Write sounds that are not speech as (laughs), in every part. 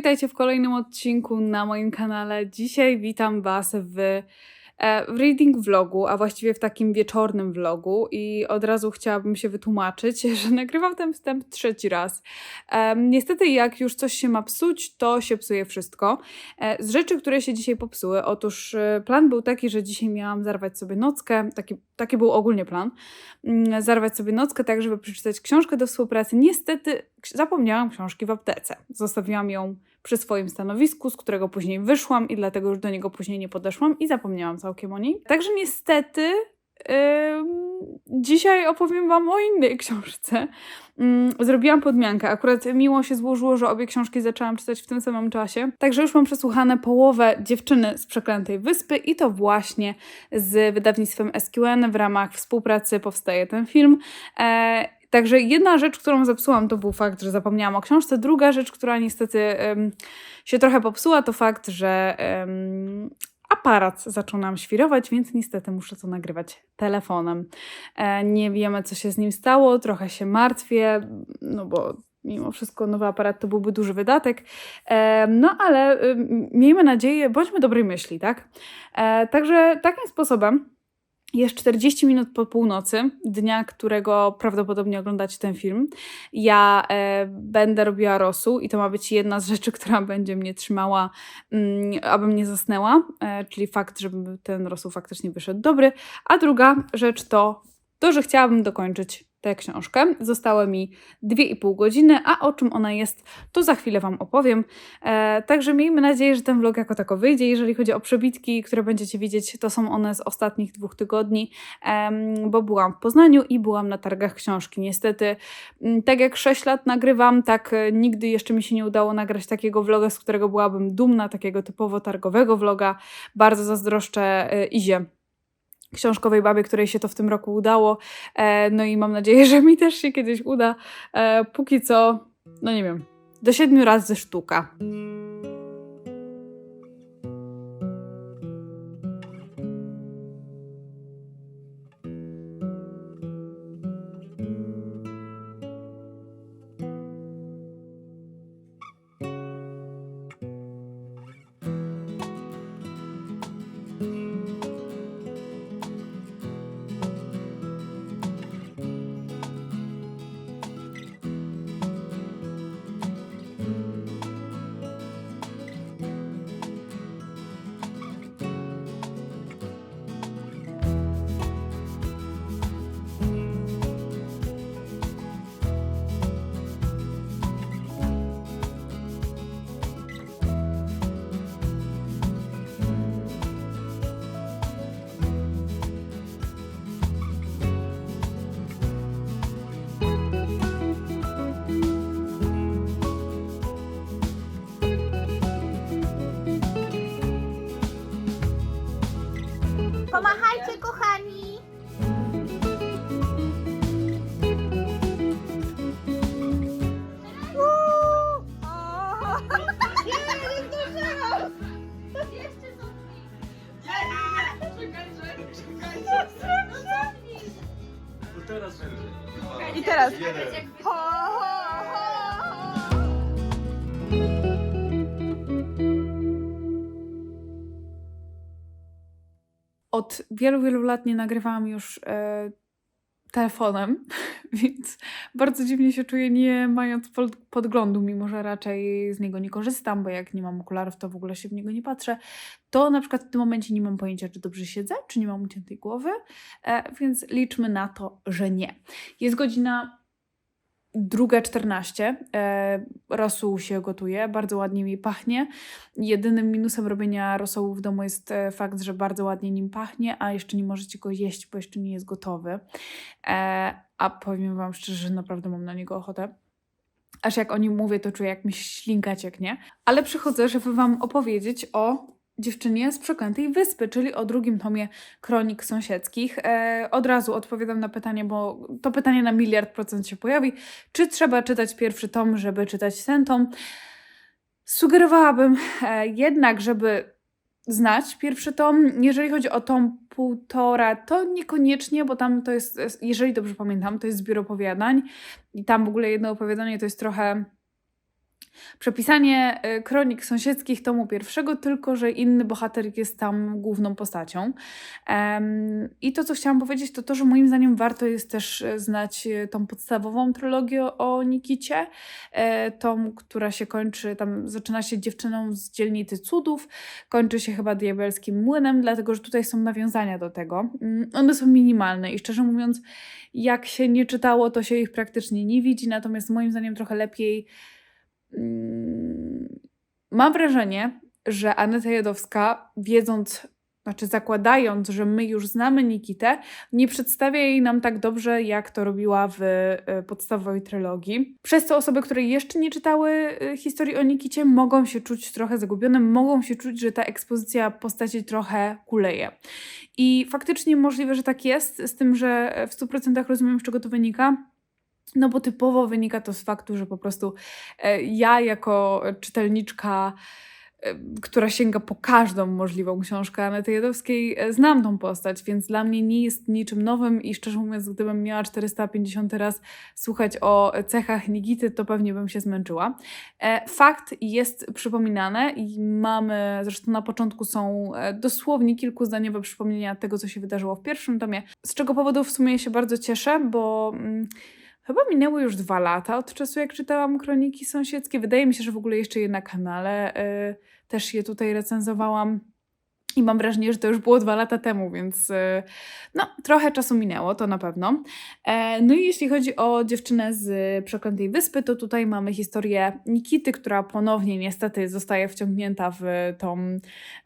witajcie w kolejnym odcinku na moim kanale. Dzisiaj witam Was w, e, w reading vlogu, a właściwie w takim wieczornym vlogu i od razu chciałabym się wytłumaczyć, (laughs) że nagrywam ten wstęp trzeci raz. Niestety jak już coś się ma psuć, to się psuje wszystko. E, z rzeczy, które się dzisiaj popsuły, otóż e, plan był taki, że dzisiaj miałam zarwać sobie nockę, taki, taki był ogólnie plan, mm, zarwać sobie nockę tak, żeby przeczytać książkę do współpracy. Niestety zapomniałam książki w aptece. Zostawiłam ją przy swoim stanowisku, z którego później wyszłam i dlatego już do niego później nie podeszłam i zapomniałam całkiem o niej. Także niestety dzisiaj opowiem Wam o innej książce. Ym, zrobiłam podmiankę. Akurat miło się złożyło, że obie książki zaczęłam czytać w tym samym czasie. Także już mam przesłuchane połowę Dziewczyny z Przeklętej Wyspy i to właśnie z wydawnictwem SQN w ramach współpracy powstaje ten film. E, Także jedna rzecz, którą zepsułam, to był fakt, że zapomniałam o książce. Druga rzecz, która niestety em, się trochę popsuła, to fakt, że em, aparat zaczął nam świrować, więc niestety muszę to nagrywać telefonem. E, nie wiemy, co się z nim stało, trochę się martwię, no bo mimo wszystko nowy aparat to byłby duży wydatek. E, no ale em, miejmy nadzieję, bądźmy dobrej myśli, tak? E, także takim sposobem jest 40 minut po północy, dnia, którego prawdopodobnie oglądacie ten film. Ja e, będę robiła rosół i to ma być jedna z rzeczy, (laughs) która będzie mnie trzymała, mm, abym nie zasnęła, e, czyli fakt, żeby ten rosół faktycznie wyszedł dobry. A druga rzecz to to, że chciałabym dokończyć tę książkę. Zostały mi 2,5 godziny, a o czym ona jest, to za chwilę Wam opowiem. E, także miejmy nadzieję, że ten vlog jako tako wyjdzie. Jeżeli chodzi o przebitki, które będziecie widzieć, to są one z ostatnich dwóch tygodni, bo byłam w Poznaniu i byłam na targach książki. Niestety, m, tak jak 6 lat nagrywam, tak e, nigdy jeszcze mi się nie udało nagrać takiego vloga, z którego byłabym dumna, takiego typowo targowego vloga. Bardzo zazdroszczę e, Izie książkowej babie, której się to w tym roku udało. E, no i mam nadzieję, (laughs) że mi też się kiedyś uda. E, póki co, no nie wiem, do siedmiu razy sztuka. Wielu, wielu lat nie nagrywałam już e, telefonem, (laughs) więc bardzo dziwnie się czuję, nie mając pod, podglądu, mimo że raczej z niego nie korzystam, bo jak nie mam okularów, to w ogóle się w niego nie patrzę. To na przykład w tym momencie nie mam pojęcia, czy dobrze siedzę, czy nie mam uciętej głowy, e, więc liczmy na to, że nie. Jest godzina druga 14. E, rosół się gotuje, bardzo ładnie mi pachnie. Jedynym minusem robienia rosołu w domu jest e, fakt, że bardzo ładnie nim pachnie, a jeszcze nie możecie go jeść, bo jeszcze nie jest gotowy. E, a powiem Wam szczerze, że naprawdę mam na niego ochotę. Aż jak o nim mówię, to czuję, jak mi ślinka cieknie. Ale przychodzę, żeby Wam opowiedzieć o dziewczynie z przeklętej wyspy, czyli o drugim tomie Kronik Sąsiedzkich. E, od razu odpowiadam na pytanie, bo to pytanie na miliard procent się pojawi. Czy trzeba czytać pierwszy tom, żeby czytać ten tom? Sugerowałabym e, jednak, żeby znać pierwszy tom. Jeżeli chodzi o tom półtora, to niekoniecznie, bo tam to jest, jeżeli dobrze pamiętam, to jest zbiór opowiadań i tam w ogóle jedno opowiadanie to jest trochę przepisanie e, kronik sąsiedzkich tomu pierwszego, tylko że inny bohater jest tam główną postacią. I to, co chciałam powiedzieć, to to, że moim zdaniem warto jest też e, znać e, tą podstawową trylogię o Nikicie, tą, która się kończy, tam zaczyna się dziewczyną z dzielnicy cudów, kończy się chyba diabelskim młynem, dlatego że tutaj są nawiązania do tego. Mm, One są minimalne i szczerze mówiąc, jak się nie czytało, to się ich praktycznie nie widzi, natomiast moim zdaniem trochę lepiej. Mm, Mam wrażenie, że Aneta Jadowska, wiedząc, znaczy zakładając, że my już znamy Nikitę, nie przedstawia jej nam tak dobrze, jak to robiła w e, podstawowej trylogii. Przez co osoby, które jeszcze nie czytały e, historii o Nikicie, mogą się czuć trochę zagubione, mogą się czuć, że ta ekspozycja postaci trochę kuleje. I faktycznie możliwe, że tak jest, z tym, że w 100% rozumiem, z czego to wynika. No bo typowo wynika to z faktu, że po prostu e, ja jako czytelniczka, e, która sięga po każdą możliwą książkę Anety Jadowskiej, e, znam tą postać, więc dla mnie nie jest niczym nowym i szczerze mówiąc, gdybym miała 450 raz słuchać o cechach Nigity, to pewnie bym się zmęczyła. Fakt jest przypominane i mamy, zresztą na początku są dosłownie kilkuzdaniowe przypomnienia tego, co się wydarzyło w pierwszym tomie, z czego powodu w sumie się bardzo cieszę, bo mm, chyba minęły już dwa lata od czasu, jak czytałam Kroniki Sąsiedzkie. Wydaje mi się, że w ogóle jeszcze je na kanale e, też je tutaj recenzowałam. I mam wrażenie, że to już było dwa lata temu, więc e, no, trochę czasu minęło, to na pewno. E, No i jeśli chodzi o dziewczynę z Przeklętej Wyspy, to tutaj mamy historię Nikity, która ponownie niestety zostaje wciągnięta w tą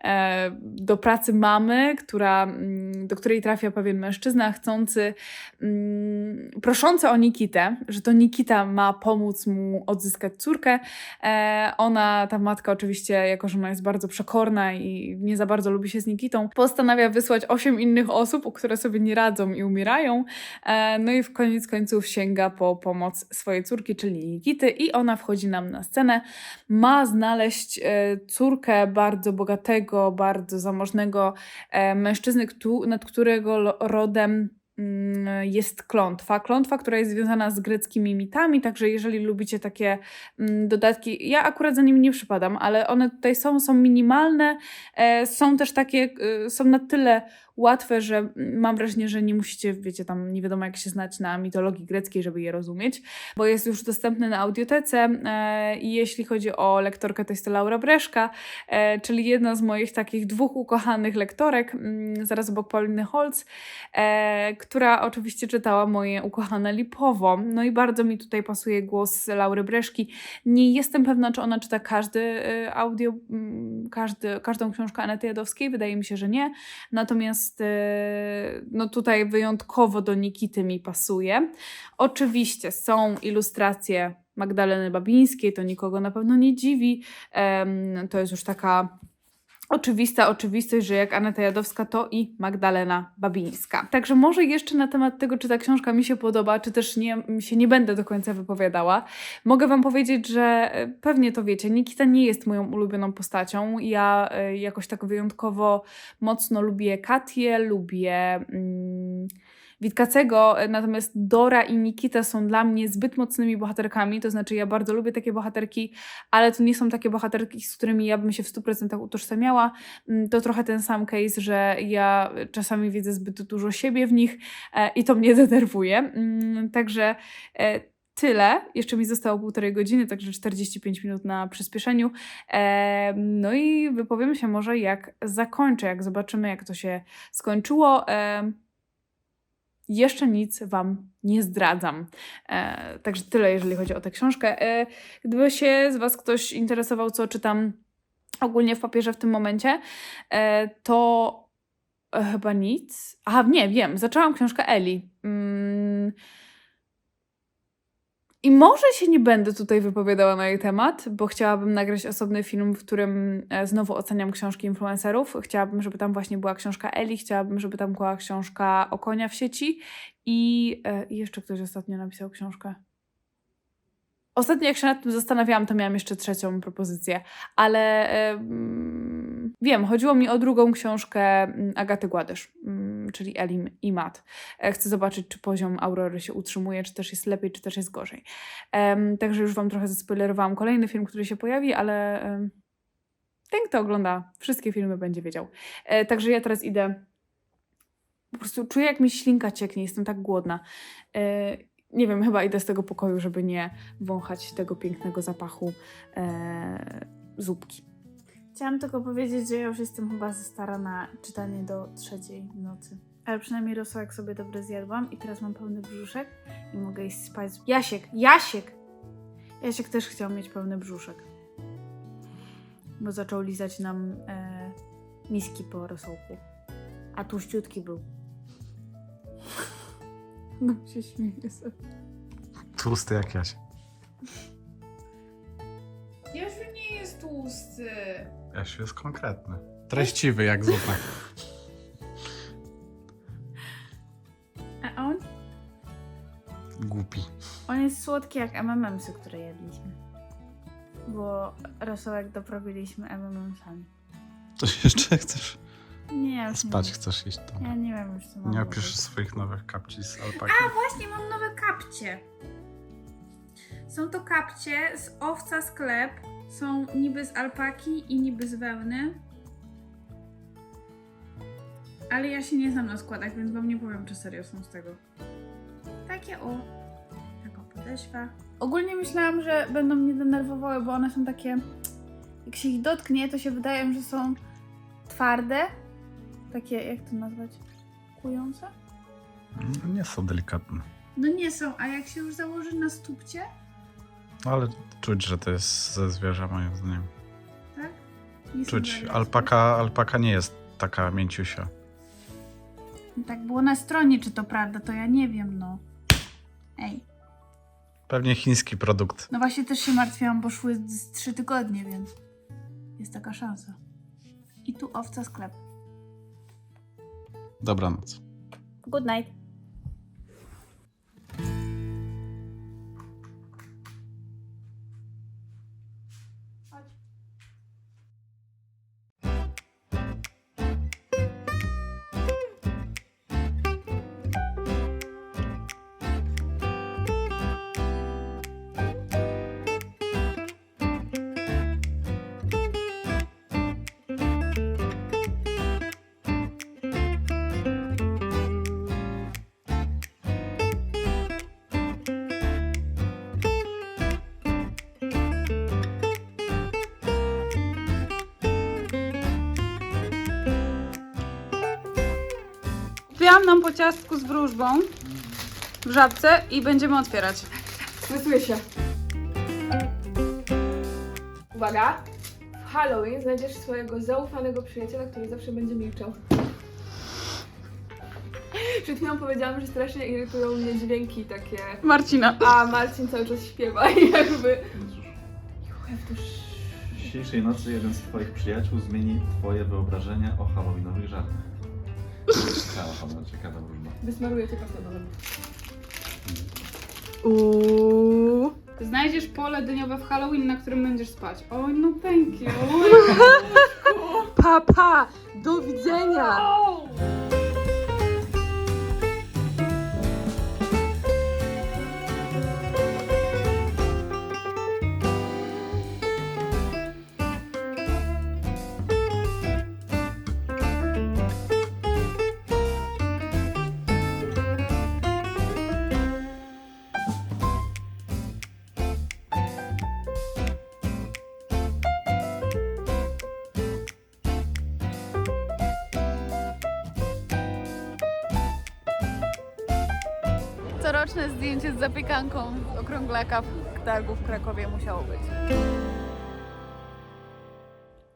e, do pracy mamy, która, mm, do której trafia pewien mężczyzna chcący, mm, proszący o Nikitę, że to Nikita ma pomóc mu odzyskać córkę. Ona, ta matka oczywiście, jako że ona jest bardzo przekorna i nie za bardzo lubi się z Nikitą, postanawia wysłać osiem innych osób, które sobie nie radzą i umierają. E, No i w koniec końców sięga po pomoc swojej córki, czyli Nikity i ona wchodzi nam na scenę. Ma znaleźć e, córkę bardzo bogatego, bardzo zamożnego e, mężczyzny, nad którego rodem jest klątwa. Klątwa, która jest związana z greckimi mitami, także jeżeli lubicie takie mm, dodatki, ja akurat za nimi nie przypadam, ale one tutaj są, są minimalne, e, są też takie, e, są na tyle łatwe, że mam wrażenie, że nie musicie, wiecie, tam nie wiadomo jak się znać na mitologii greckiej, żeby je rozumieć, bo jest już dostępny na audiotece e, i jeśli chodzi o lektorkę, to jest to Laura Breszka, e, czyli jedna z moich takich dwóch ukochanych lektorek, mm, zaraz obok Pauliny Holz, e, która oczywiście czytała moje ukochane Lipowo. No i bardzo mi tutaj pasuje głos Laury Breszki. Nie jestem pewna, czy ona czyta każdy audio, mm, każdy, każdą książkę Anety Jadowskiej, wydaje mi się, że nie. Natomiast e, no tutaj wyjątkowo do Nikity mi pasuje. Oczywiście są ilustracje Magdaleny Babińskiej, to nikogo na pewno nie dziwi. To jest już taka oczywista oczywistość, że jak Aneta Jadowska, to i Magdalena Babińska. Także może jeszcze na temat tego, czy ta książka mi się podoba, czy też nie, się nie będę do końca wypowiadała. Mogę Wam powiedzieć, że e, pewnie to wiecie, Nikita nie jest moją ulubioną postacią. Ja e, jakoś tak wyjątkowo mocno lubię Katię, lubię... Mm, Witkacego, e, natomiast Dora i Nikita są dla mnie zbyt mocnymi bohaterkami, to znaczy ja bardzo lubię takie bohaterki, ale to nie są takie bohaterki, z którymi ja bym się w 100% utożsamiała. Mm, To trochę ten sam case, że ja czasami widzę zbyt dużo siebie w nich e, i to mnie (laughs) denerwuje. Mm, Także e, tyle. Jeszcze mi zostało półtorej godziny, także 45 minut na przyspieszeniu. No i wypowiem się może jak zakończę, jak zobaczymy jak to się skończyło. Jeszcze nic Wam nie zdradzam. E, także tyle, jeżeli chodzi o tę książkę. E, gdyby się z Was ktoś interesował, co czytam ogólnie w papierze w tym momencie, e, to e, chyba nic. Aha, nie, wiem. Zaczęłam książkę Eli. Mm. I może się nie będę tutaj wypowiadała na jej temat, bo chciałabym nagrać osobny film, w którym e, znowu oceniam książki influencerów. Chciałabym, żeby tam właśnie była książka Eli, chciałabym, żeby tam była książka o konia w sieci e, i jeszcze ktoś ostatnio napisał książkę. Ostatnio jak się nad tym zastanawiałam, to miałam jeszcze trzecią propozycję, ale em, wiem, chodziło mi o drugą książkę mm, Agaty Gładysz, mm, czyli Elim i Mat. E, Chcę zobaczyć, czy poziom Aurory się utrzymuje, czy też jest lepiej, czy też jest gorzej. Także już Wam trochę zaspoilerowałam kolejny film, który się pojawi, ale em, ten, kto ogląda wszystkie filmy, będzie wiedział. E, także ja teraz idę. Po prostu czuję, jak mi ślinka cieknie, jestem tak głodna. E, nie wiem, chyba idę z tego pokoju, żeby nie wąchać tego pięknego zapachu e, zupki. Chciałam tylko powiedzieć, że ja już jestem chyba za stara na czytanie do trzeciej nocy. Ale przynajmniej rosołek sobie dobrze zjadłam i teraz mam pełny brzuszek i mogę iść spać. Jasiek, Jasiek! Jasiek też chciał mieć pełny brzuszek. Bo zaczął lizać nam e, miski po rosołku. A tłuściutki był. No się śmieję sobie. Tłusty jak Jaś. Jasiu nie jest tłusty. Jasiu jest konkretny. Treściwy jak zupa. A on? Głupi. On jest słodki jak MMMsy, które jedliśmy. Bo rosołek doprawiliśmy MMMsami. To jeszcze chcesz Nie, ja już spać, nie chcesz iść tam. Ja nie wiem już co mam Nie robić. opisz swoich nowych kapci z alpaki. Właśnie mam nowe kapcie. Są to kapcie z owca sklep. Są niby z alpaki i niby z wełny. Ale ja się nie znam na składach, więc wam nie powiem, czy serio są z tego. Takie o. Taka podeszwa. Ogólnie myślałam, że będą mnie denerwowały, bo one są takie. Jak się ich dotknie, to się wydaje, że są twarde. Takie, jak to nazwać? Kujące? No, Nie są delikatne. No nie są, a jak się już założy na stópcie, Ale czuć, że to jest ze zwierza moim zdaniem. tak? Nie są Czuć. Alpaka, alpaka nie jest taka mięciusia. Tak było na stronie, czy to prawda, to ja nie wiem, no. Ej. Pewnie chiński produkt. No właśnie też się martwiłam, bo szły z trzy tygodnie, więc jest taka szansa. I tu owca sklep. Dobranoc. Good night. Kupiłam nam po ciastku z wróżbą w żabce i będziemy otwierać. Stresuję się. Uwaga! W Halloween znajdziesz swojego zaufanego przyjaciela, który zawsze będzie milczał. Przed chwilą powiedziałam, że strasznie irytują mnie dźwięki takie, Marcina. a Marcin cały czas śpiewa i jakby... Sh- Dzisiejszej nocy jeden z Twoich przyjaciół zmieni Twoje wyobrażenie o halloweenowych żartach. Ciekawa ciekawa. Wysmaruję cię. Uuu. Znajdziesz pole dyniowe w Halloween, na którym będziesz spać. Oj, no thank you. (laughs) Papa, do widzenia. Coroczne zdjęcie z zapiekanką okrąglaka w targu w Krakowie musiało być.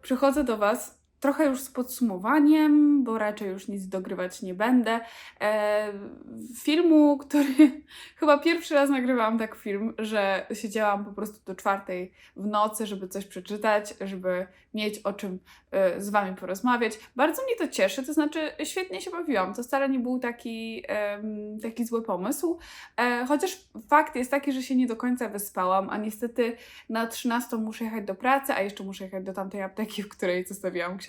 Przychodzę do Was trochę już z podsumowaniem, bo raczej już nic dogrywać nie będę. E, filmu, który (laughs) chyba pierwszy raz nagrywałam tak film, że siedziałam po prostu do czwartej w nocy, żeby coś przeczytać, żeby mieć o czym e, z Wami porozmawiać. Bardzo mnie to cieszy, to znaczy świetnie się bawiłam. To wcale nie był taki, em, taki zły pomysł, e, chociaż fakt jest taki, że się nie do końca wyspałam, a niestety na 13 muszę jechać do pracy, a jeszcze muszę jechać do tamtej apteki, w której zostawiłam książkę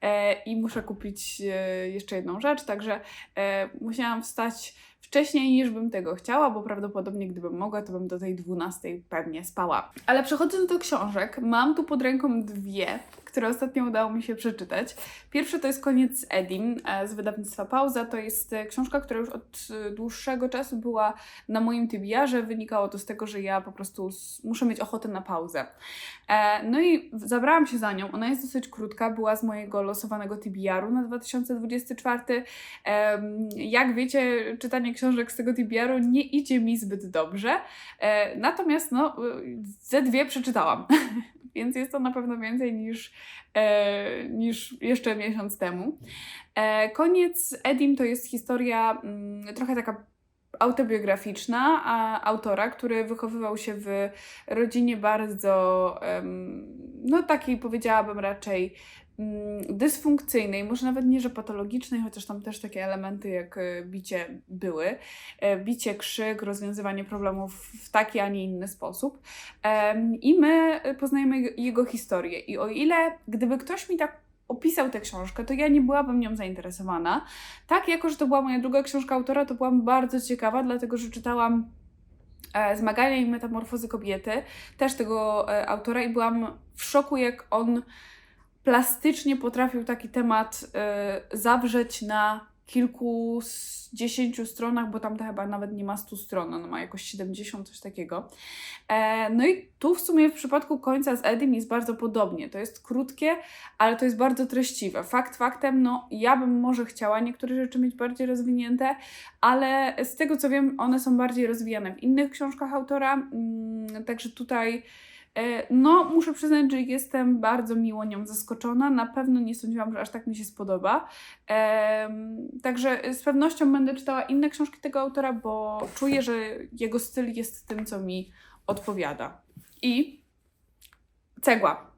e, i muszę kupić e, jeszcze jedną rzecz, także e, musiałam wstać wcześniej niż bym tego chciała, bo prawdopodobnie gdybym mogła, to bym do tej 12 pewnie spała. Ale przechodząc do książek, mam tu pod ręką dwie, które ostatnio udało mi się przeczytać. Pierwsze to jest Koniec Edim e, z wydawnictwa Pauza. To jest e, książka, która już od e, dłuższego czasu była na moim TBR-ze. Wynikało to z tego, że ja po prostu muszę mieć ochotę na pauzę. No i zabrałam się za nią. Ona jest dosyć krótka, była z mojego losowanego TBR-u na 2024. Em, Jak wiecie, czytanie książek z tego TBR-u nie idzie mi zbyt dobrze. Natomiast no, ze dwie przeczytałam, (laughs) więc jest to na pewno więcej niż, e, niż jeszcze miesiąc temu. E, Koniec Edim to jest historia mm, trochę taka autobiograficzna a, autora, który wychowywał się w rodzinie bardzo, no takiej powiedziałabym raczej dysfunkcyjnej, może nawet nie, że patologicznej, chociaż tam też takie elementy jak e, bicie były. E, Bicie, krzyk, rozwiązywanie problemów w taki, a nie inny sposób. I my poznajemy jego- jego historię. I o ile, gdyby ktoś mi tak opisał tę książkę, to ja nie byłabym nią zainteresowana. Tak, jako że to była moja druga książka autora, to byłam bardzo ciekawa, dlatego że czytałam e, Zmagania i metamorfozy kobiety, też tego e, autora i byłam w szoku, jak on plastycznie potrafił taki temat e, zawrzeć na kilkudziesięciu stronach, bo tam to chyba nawet nie ma 100 stron, on ma jakoś 70, coś takiego. E, no i tu w sumie w przypadku końca z Edim jest bardzo podobnie. To jest krótkie, ale to jest bardzo treściwe. Fakt faktem, no ja bym może chciała niektóre rzeczy mieć bardziej rozwinięte, ale z tego co wiem, one są bardziej rozwijane w innych książkach autora, mm, także tutaj no, muszę przyznać, że jestem bardzo miło nią zaskoczona. Na pewno nie sądziłam, że aż tak mi się spodoba. Także z pewnością będę czytała inne książki tego autora, bo czuję, że jego styl jest tym, co mi odpowiada. I cegła.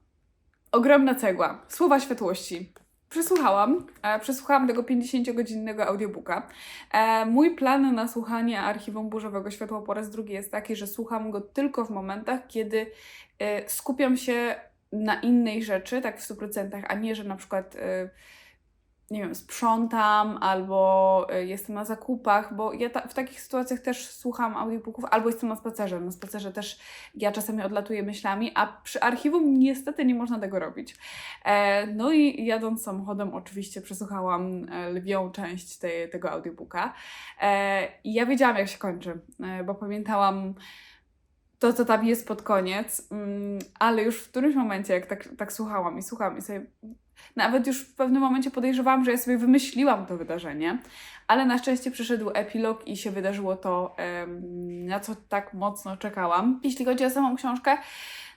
Ogromna cegła. Słowa światłości. Przesłuchałam, e, przesłuchałam tego 50-godzinnego audiobooka. E, mój plan na słuchanie archiwum burzowego światła po raz drugi jest taki, że słucham go tylko w momentach, kiedy e, skupiam się na innej rzeczy, tak w 100%, a nie, że na przykład nie wiem, sprzątam albo y, jestem na zakupach, bo ja ta, w takich sytuacjach też słucham audiobooków, albo jestem na spacerze. Na spacerze też ja czasami odlatuję myślami, a przy archiwum niestety nie można tego robić. E, no i jadąc samochodem oczywiście przesłuchałam e, lwią część tej, tego audiobooka e, i ja wiedziałam jak się kończy, e, bo pamiętałam to, co tam jest pod koniec, mm, ale już w którymś momencie, jak tak, tak słuchałam i słuchałam i sobie nawet już w pewnym momencie podejrzewałam, że ja sobie wymyśliłam to wydarzenie, ale na szczęście przyszedł epilog i się wydarzyło to, na co tak mocno czekałam. Jeśli chodzi o samą książkę,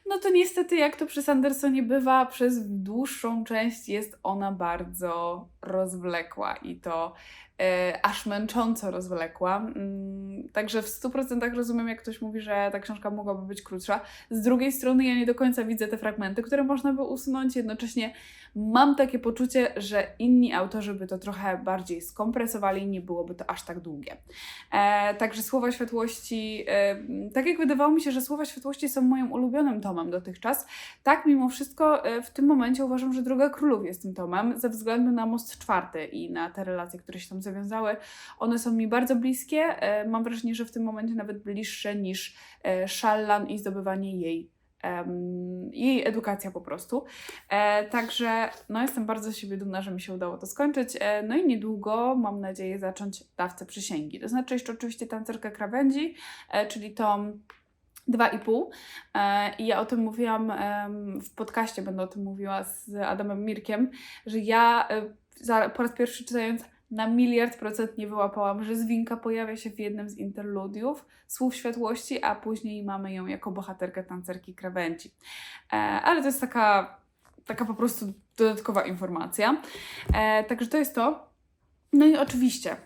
no to niestety, jak to przy Sandersonie bywa, przez dłuższą część jest ona bardzo rozwlekła i to e, aż męcząco rozwlekła. Mm, Także w 100% rozumiem, jak ktoś mówi, że ta książka mogłaby być krótsza. Z drugiej strony, ja nie do końca widzę te fragmenty, które można by usunąć. Jednocześnie mam takie poczucie, że inni autorzy by to trochę bardziej skompresowali nie byłoby to aż tak długie. E, także Słowa Światłości, e, tak jak wydawało mi się, że Słowa Światłości są moim ulubionym tomem dotychczas, tak mimo wszystko e, w tym momencie uważam, że Droga Królów jest tym tomem, ze względu na Most Czwarty i na te relacje, które się tam zawiązały. One są mi bardzo bliskie, e, mam wrażenie, że w tym momencie nawet bliższe niż e, Szallan i zdobywanie jej jej edukacja po prostu. E, także no, jestem bardzo siebie dumna, że mi się udało to skończyć. E, no i niedługo mam nadzieję zacząć dawcę przysięgi. To znaczy jeszcze oczywiście tancerkę krawędzi, e, czyli tom 2,5. E, I ja o tym mówiłam w podcaście, będę o tym mówiła z Adamem Mirkiem, że ja po raz pierwszy czytając na miliard procent nie wyłapałam, że Zwinka pojawia się w jednym z interludiów Słów Światłości, a później mamy ją jako bohaterkę tancerki krawędzi. E, ale to jest taka, taka po prostu dodatkowa informacja. E, także to jest to. No i oczywiście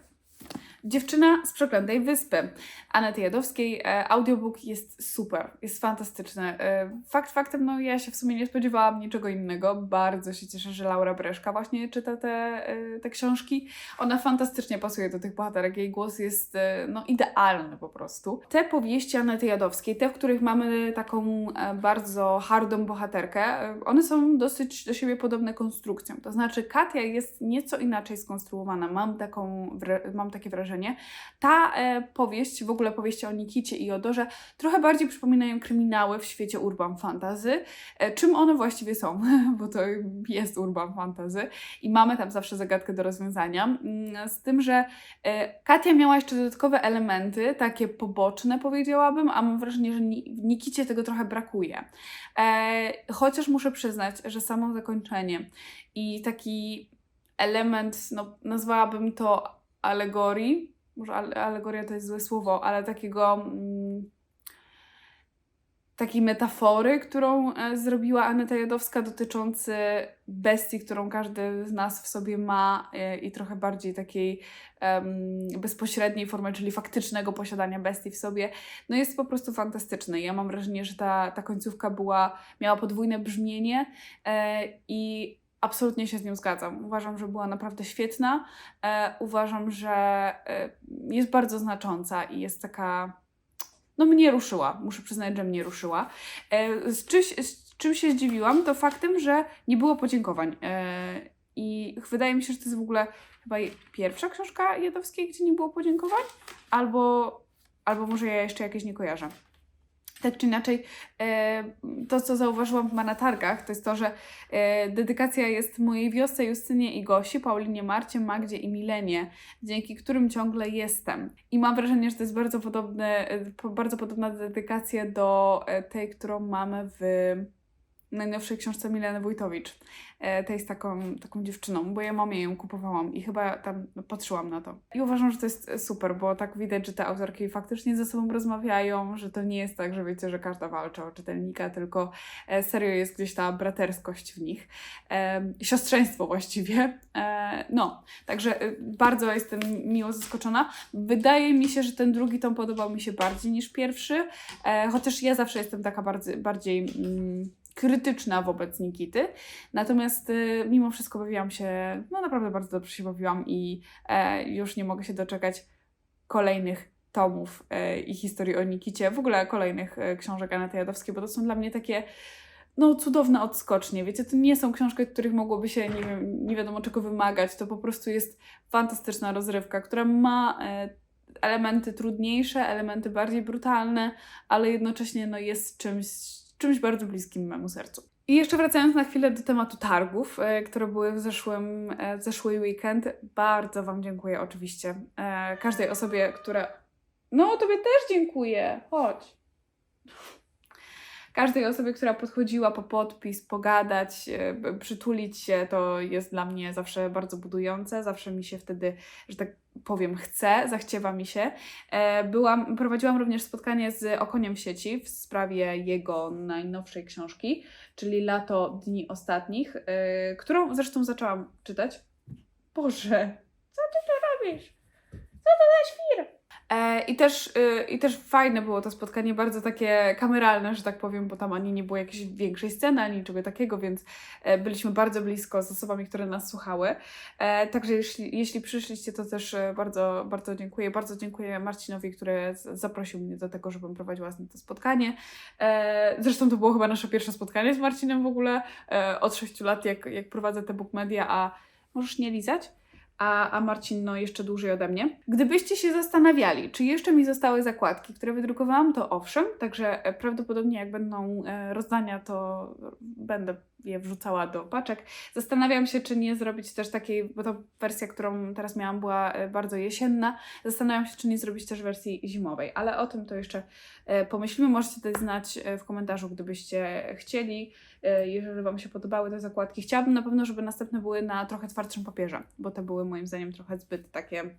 Dziewczyna z Przeklętej Wyspy Anety Jadowskiej. E, audiobook jest super, jest fantastyczny. E, fakt faktem, no ja się w sumie nie spodziewałam niczego innego. Bardzo się cieszę, że Laura Breszka właśnie czyta te, e, te książki. Ona fantastycznie pasuje do tych bohaterek. Jej głos jest no, idealny po prostu. Te powieści Anety Jadowskiej, te, w których mamy taką bardzo hardą bohaterkę, one są dosyć do siebie podobne konstrukcją. To znaczy Katia jest nieco inaczej skonstruowana. Mam, taką, mam takie wrażenie. Ta e, powieść, w ogóle powieści o Nikicie i Odorze, trochę bardziej przypominają kryminały w świecie urban fantasy. E, czym one właściwie są? (laughs) Bo to jest urban fantasy i mamy tam zawsze zagadkę do rozwiązania. Mm, Z tym, że e, Katia miała jeszcze dodatkowe elementy, takie poboczne powiedziałabym, a mam wrażenie, że Ni- w Nikicie tego trochę brakuje. E, chociaż muszę przyznać, że samo zakończenie i taki element, no nazwałabym to alegorii, może ale- alegoria to jest złe słowo, ale takiego mm, takiej metafory, którą e, zrobiła Aneta Jadowska dotyczący bestii, którą każdy z nas w sobie ma e, i trochę bardziej takiej em, bezpośredniej formy, czyli faktycznego posiadania bestii w sobie, no jest po prostu fantastyczny. Ja mam wrażenie, że ta, ta końcówka była, miała podwójne brzmienie e, i absolutnie się z nią zgadzam. Uważam, że była naprawdę świetna. E, uważam, że e, jest bardzo znacząca i jest taka. No, mnie ruszyła. Muszę przyznać, że mnie ruszyła. E, z, czyś, z czym się zdziwiłam, to faktem, że nie było podziękowań. E, I wydaje mi się, że to jest w ogóle chyba pierwsza książka Jadowskiej, gdzie nie było podziękowań, albo, albo może ja jeszcze jakieś nie kojarzę. Tak czy inaczej, e, to co zauważyłam chyba na targach, to jest to, że e, dedykacja jest mojej wiosce Justynie i Gosi, Paulinie Marcie, Magdzie i Milenie, dzięki którym ciągle jestem. I mam wrażenie, że to jest bardzo, podobne, e, bardzo podobna dedykacja do tej, którą mamy w najnowszej książce Mileny Wójtowicz. E, tej z taką, taką dziewczyną, bo ja mamie ją kupowałam i chyba tam patrzyłam na to. I uważam, że to jest super, bo tak widać, że te autorki faktycznie ze sobą rozmawiają, że to nie jest tak, że wiecie, że każda walczy o czytelnika, tylko e, serio jest gdzieś ta braterskość w nich. E, siostrzeństwo właściwie. E, no, także e, bardzo jestem miło zaskoczona. Wydaje mi się, że ten drugi tom podobał mi się bardziej niż pierwszy, e, chociaż ja zawsze jestem taka bardzo, bardziej mm, krytyczna wobec Nikity. Natomiast y, mimo wszystko bawiłam się, no naprawdę bardzo dobrze się bawiłam i e, już nie mogę się doczekać kolejnych tomów e, i historii o Nikicie, w ogóle kolejnych e, książek Anety Jadowskiej, bo to są dla mnie takie no, cudowne odskocznie. Wiecie, to nie są książki, których mogłoby się nie, wiem, nie wiadomo czego wymagać. To po prostu jest fantastyczna rozrywka, która ma e, elementy trudniejsze, elementy bardziej brutalne, ale jednocześnie no, jest czymś, czymś bardzo bliskim memu sercu. I jeszcze wracając na chwilę do tematu targów, e, które były w zeszłym, e, w zeszły weekend, bardzo Wam dziękuję oczywiście. E, każdej osobie, która. No, Tobie też dziękuję. Chodź. Każdej osobie, która podchodziła po podpis, pogadać, przytulić się, to jest dla mnie zawsze bardzo budujące. Zawsze mi się wtedy, że tak powiem, chce, zachciewa mi się. E, Byłam, prowadziłam również spotkanie z Okoniem sieci w sprawie jego najnowszej książki, czyli Lato Dni Ostatnich, e, którą zresztą zaczęłam czytać. Boże, co ty tu robisz? Co to za świr? E, I też, y, I też fajne było to spotkanie, bardzo takie kameralne, że tak powiem, bo tam ani nie było jakiejś większej sceny, ani niczego takiego, więc e, byliśmy bardzo blisko z osobami, które nas słuchały. E, Także jeśli, jeśli przyszliście, to też bardzo, bardzo dziękuję. Bardzo dziękuję Marcinowi, który zaprosił mnie do tego, żebym prowadziła z nim to spotkanie. Zresztą to było chyba nasze pierwsze spotkanie z Marcinem w ogóle od 6 lat, jak, jak prowadzę te book media, a możesz nie lizać? A, a Marcin no jeszcze dłużej ode mnie. Gdybyście się zastanawiali, czy jeszcze mi zostały zakładki, które wydrukowałam, to owszem, także e, prawdopodobnie jak będą e, rozdania, to będę je wrzucała do paczek. Zastanawiam się, czy nie zrobić też takiej, bo to wersja, którą teraz miałam, była e, bardzo jesienna. Zastanawiam się, czy nie zrobić też wersji zimowej, ale o tym to jeszcze e, pomyślimy. Możecie dać znać e, w komentarzu, gdybyście chcieli, jeżeli Wam się podobały te zakładki. Chciałabym na pewno, żeby następne były na trochę twardszym papierze, bo te były moim zdaniem trochę zbyt takie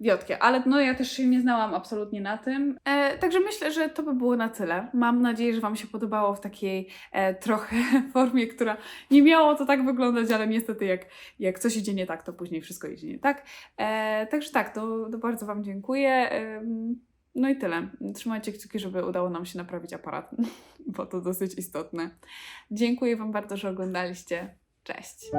Wiotkie, ale no ja też się nie znałam absolutnie na tym. E, także myślę, że to by było na tyle. Mam nadzieję, że Wam się podobało w takiej e, trochę (laughs) formie, która nie miało to tak wyglądać, ale niestety jak, jak coś idzie nie tak, to później wszystko idzie nie tak. E, także tak, to, to bardzo Wam dziękuję. Em, no i tyle. Trzymajcie kciuki, żeby udało nam się naprawić aparat, (laughs) bo to dosyć istotne. Dziękuję Wam bardzo, że oglądaliście. Cześć!